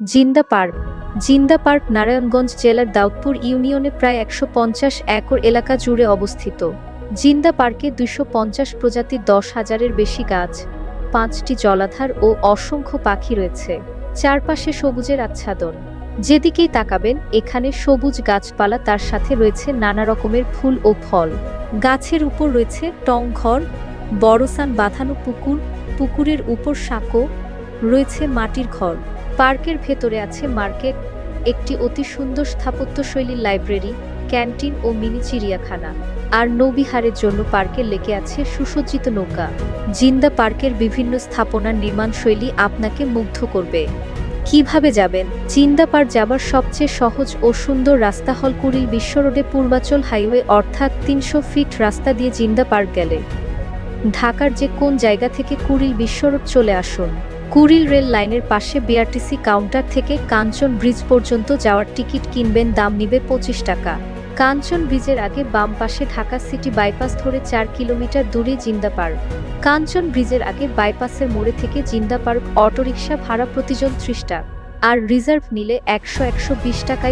জিন্দা পার্ক। জিন্দা পার্ক নারায়ণগঞ্জ জেলার দাউদপুর ইউনিয়নে প্রায় একশো পঞ্চাশ একর এলাকা জুড়ে অবস্থিত। জিন্দা পার্কে দুশো পঞ্চাশ প্রজাতির দশ হাজারের বেশি গাছ, পাঁচটি জলাধার ও অসংখ্য পাখি রয়েছে। চারপাশে সবুজের আচ্ছাদন। যেদিকেই তাকাবেন, এখানে সবুজ গাছপালা তার সাথে রয়েছে নানা রকমের ফুল ও ফল। গাছের উপর রয়েছে টং ঘর, বড়সান বাঁধানো পুকুর, পুকুরের উপর সাঁকো, রয়েছে মাটির ঘর। পার্কের ভেতরে আছে মার্কেট, একটি অতি সুন্দর স্থাপত্যশৈলীর লাইব্রেরি, ক্যান্টিন ও মিনি চিড়িয়াখানা। আর নৌবিহারের জন্য পার্কে লেগে আছে সুসজ্জিত নৌকা। জিন্দা পার্কের বিভিন্ন স্থাপনার নির্মাণশৈলী আপনাকে মুগ্ধ করবে। কীভাবে যাবেন? জিন্দা পার্ক যাবার সবচেয়ে সহজ ও সুন্দর রাস্তা হল কুড়িল বিশ্ব রোডে পূর্বাচল হাইওয়ে, অর্থাৎ তিনশো ফিট রাস্তা দিয়ে জিন্দা পার্ক গেলে। ঢাকার যে কোন জায়গা থেকে কুড়িল বিশ্ব রোড চলে আসুন। কুড়িল রেল লাইনের পাশে বিআরটিসি কাউন্টার থেকে কাঞ্চন ব্রিজ পর্যন্ত যাওয়ার টিকিট কিনবেন দাম নিবে পঁচিশ টাকা। কাঞ্চন ব্রিজের আগে বাম পাশে ঢাকা সিটি বাইপাস ধরে চার কিলোমিটার দূরে জিন্দা পার্ক। কাঞ্চন ব্রিজের আগে বাইপাসের মোড়ে থেকে জিন্দা পার্ক অটোরিকশা ভাড়া প্রতিজন ত্রিশ টাকা। আর রিজার্ভ নিলে একশো একশো বিশ টাকায়